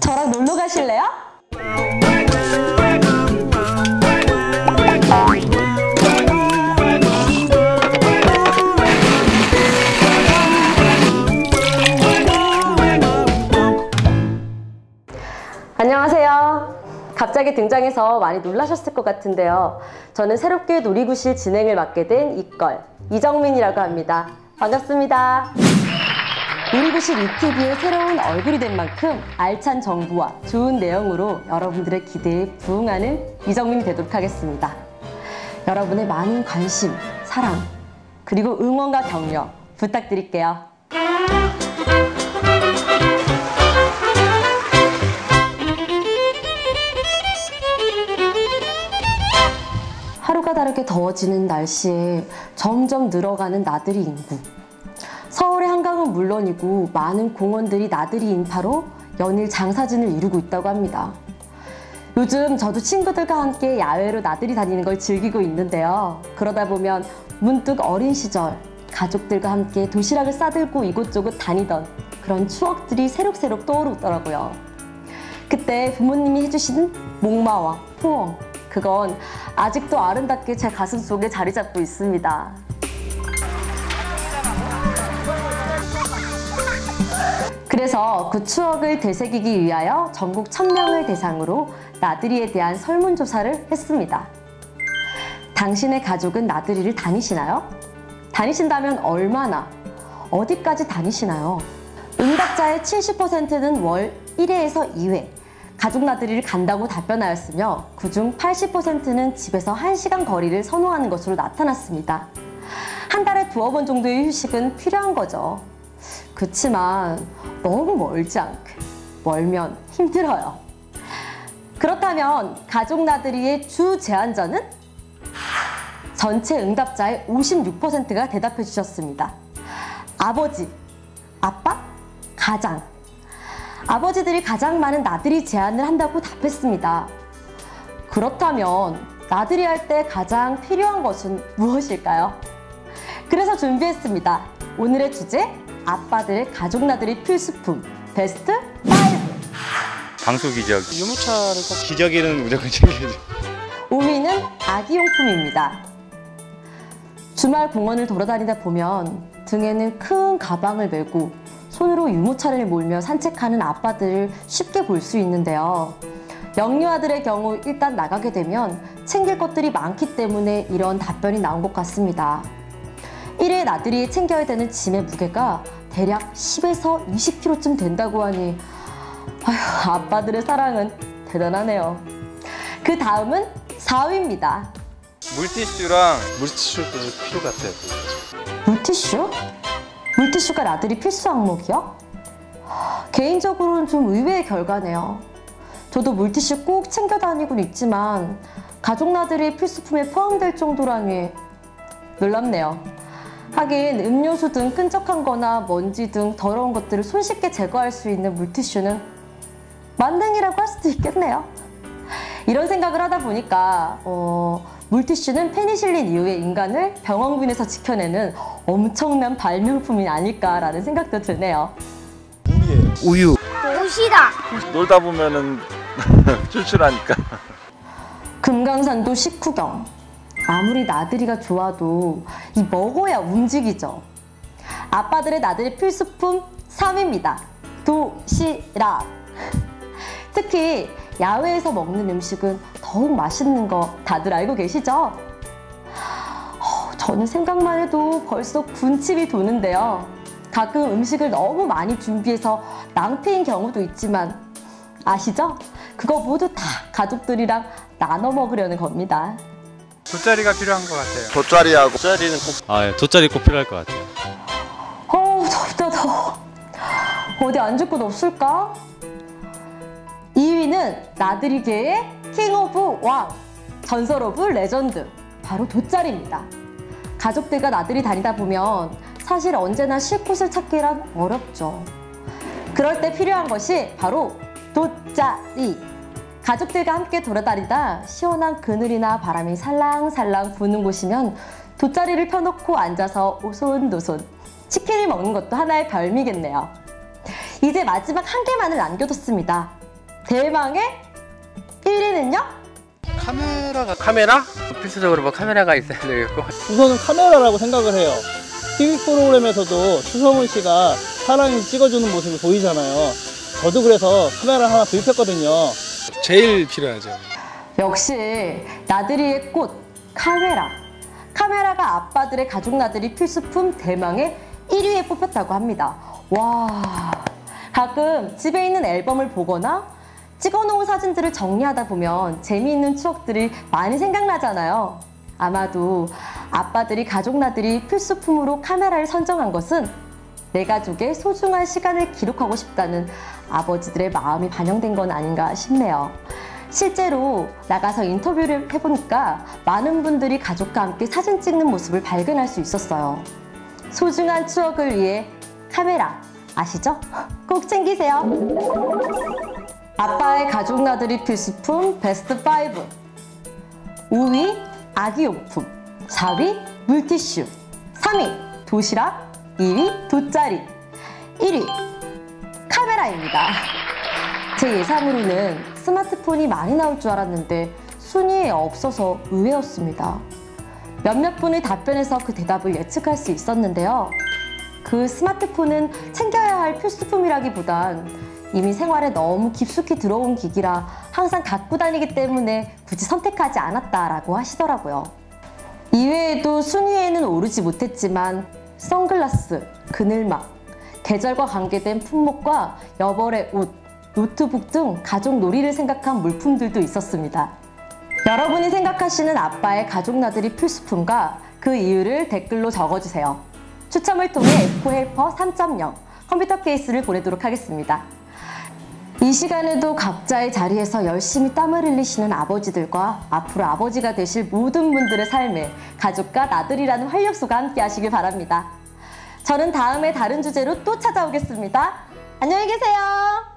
저랑 놀러 가실래요? 안녕하세요. 갑자기 등장해서 많이 놀라셨을 것 같은데요. 저는 새롭게 놀이구실 진행을 맡게 된 이걸 이정민이라고 합니다. 반갑습니다. 놀이구실 ETV의 새로운 얼굴이 된 만큼 알찬 정보와 좋은 내용으로 여러분들의 기대에 부응하는 이정민이 되도록 하겠습니다. 여러분의 많은 관심, 사랑, 그리고 응원과 격려 부탁드릴게요. 하루가 다르게 더워지는 날씨에 점점 늘어가는 나들이 인구. 한강은 물론이고 많은 공원들이 나들이 인파로 연일 장사진을 이루고 있다고 합니다. 요즘 저도 친구들과 함께 야외로 나들이 다니는 걸 즐기고 있는데요. 그러다 보면 문득 어린 시절 가족들과 함께 도시락을 싸들고 이곳저곳 다니던 그런 추억들이 새록새록 떠오르더라고요. 그때 부모님이 해주신 목마와 포옹, 그건 아직도 아름답게 제 가슴 속에 자리 잡고 있습니다. 그래서 그 추억을 되새기기 위하여 전국 1000명을 대상으로 나들이에 대한 설문조사를 했습니다. 당신의 가족은 나들이를 다니시나요? 다니신다면 얼마나? 어디까지 다니시나요? 응답자의 70%는 월 1회에서 2회 가족 나들이를 간다고 답변하였으며 그중 80%는 집에서 1시간 거리를 선호하는 것으로 나타났습니다. 한 달에 두어 번 정도의 휴식은 필요한 거죠. 그렇지만 너무 멀지 않게 멀면 힘들어요. 그렇다면 가족 나들이의 주 제한자는 전체 응답자의 56%가 대답해 주셨습니다. 아버지, 아빠, 가장. 아버지들이 가장 많은 나들이 제안을 한다고 답했습니다. 그렇다면 나들이 할 때 가장 필요한 것은 무엇일까요? 그래서 준비했습니다. 오늘의 주제, 아빠들의 가족 나들이 필수품 베스트 5. 방수 기적 유모차를 꼭 기저귀는 무조건 챙겨야죠. 5위는 아기용품입니다. 주말 공원을 돌아다니다 보면 등에는 큰 가방을 메고 손으로 유모차를 몰며 산책하는 아빠들을 쉽게 볼 수 있는데요. 영유아들의 경우 일단 나가게 되면 챙길 것들이 많기 때문에 이런 답변이 나온 것 같습니다. 1회 나들이에 챙겨야 되는 짐의 무게가 대략 10에서 20kg쯤 된다고 하니 아휴, 아빠들의 사랑은 대단하네요. 그 다음은 4위입니다. 물티슈랑 물티슈도 필요 같아요. 물티슈? 물티슈가 나들이 필수 항목이요? 개인적으로는 좀 의외의 결과네요. 저도 물티슈 꼭 챙겨 다니곤 있지만 가족 나들이 필수품에 포함될 정도라니 놀랍네요. 하긴 음료수 등 끈적한 거나 먼지 등 더러운 것들을 손쉽게 제거할 수 있는 물티슈는 만능이라고 할 수도 있겠네요. 이런 생각을 하다 보니까 어, 물티슈는 페니실린 이후에 인간을 병원군에서 지켜내는 엄청난 발명품이 아닐까라는 생각도 드네요. 우유 옷이다. 놀다 보면은 출출하니까 금강산도 식후경. 아무리 나들이가 좋아도 이 먹어야 움직이죠. 아빠들의 나들이 필수품 3위입니다. 도시락. 특히 야외에서 먹는 음식은 더욱 맛있는 거 다들 알고 계시죠? 어, 저는 생각만 해도 벌써 군침이 도는데요. 가끔 음식을 너무 많이 준비해서 낭패인 경우도 있지만 아시죠? 그거 모두 다 가족들이랑 나눠 먹으려는 겁니다. 돗자리가 필요한 것 같아요. 돗자리하고 돗자리는 꼭, 아, 예, 돗자리 꼭 필요할 것 같아요. 어우 덥다 더워 어디 앉을 곳 없을까? 2위는 나들이계의 킹 오브 왕 전설 오브 레전드 바로 돗자리입니다 가족들과 나들이 다니다 보면 사실 언제나 쉴 곳을 찾기란 어렵죠 그럴 때 필요한 것이 바로 돗자리 가족들과 함께 돌아다니다 시원한 그늘이나 바람이 살랑살랑 부는 곳이면 돗자리를 펴놓고 앉아서 오손도손 치킨을 먹는 것도 하나의 별미겠네요. 이제 마지막 한 개만을 남겨뒀습니다. 대망의 1위는요? 카메라가 카메라? 필수적으로 뭐 카메라가 있어야 되겠고 우선은 카메라라고 생각을 해요. TV 프로그램에서도 추성훈 씨가 사랑이 찍어주는 모습이 보이잖아요. 저도 그래서 카메라 하나 구입했거든요. 제일 필요하죠. 역시 나들이의 꽃 카메라. 카메라가 아빠들의 가족 나들이 필수품 대망의 1위에 뽑혔다고 합니다. 와. 가끔 집에 있는 앨범을 보거나 찍어놓은 사진들을 정리하다 보면 재미있는 추억들이 많이 생각나잖아요. 아마도 아빠들이 가족 나들이 필수품으로 카메라를 선정한 것은 내 가족의 소중한 시간을 기록하고 싶다는 아버지들의 마음이 반영된 건 아닌가 싶네요. 실제로 나가서 인터뷰를 해보니까 많은 분들이 가족과 함께 사진 찍는 모습을 발견할 수 있었어요. 소중한 추억을 위해 카메라 아시죠? 꼭 챙기세요. 아빠의 가족 나들이 필수품 베스트 5 5위 아기용품 4위 물티슈 3위 도시락 2위 돗자리 1위 카메라입니다. 제 예상으로는 스마트폰이 많이 나올 줄 알았는데 순위에 없어서 의외였습니다. 몇몇 분의 답변에서 그 대답을 예측할 수 있었는데요. 그 스마트폰은 챙겨야 할 필수품이라기보단 이미 생활에 너무 깊숙이 들어온 기기라 항상 갖고 다니기 때문에 굳이 선택하지 않았다라고 하시더라고요. 이외에도 순위에는 오르지 못했지만 선글라스, 그늘막, 계절과 관계된 품목과 여벌의 옷, 노트북 등 가족 놀이를 생각한 물품들도 있었습니다. 여러분이 생각하시는 아빠의 가족 나들이 필수품과 그 이유를 댓글로 적어주세요. 추첨을 통해 에코 헬퍼 3.0 컴퓨터 케이스를 보내도록 하겠습니다. 이 시간에도 각자의 자리에서 열심히 땀을 흘리시는 아버지들과 앞으로 아버지가 되실 모든 분들의 삶에 가족과 나들이라는 활력소가 함께 하시길 바랍니다. 저는 다음에 다른 주제로 또 찾아오겠습니다. 안녕히 계세요.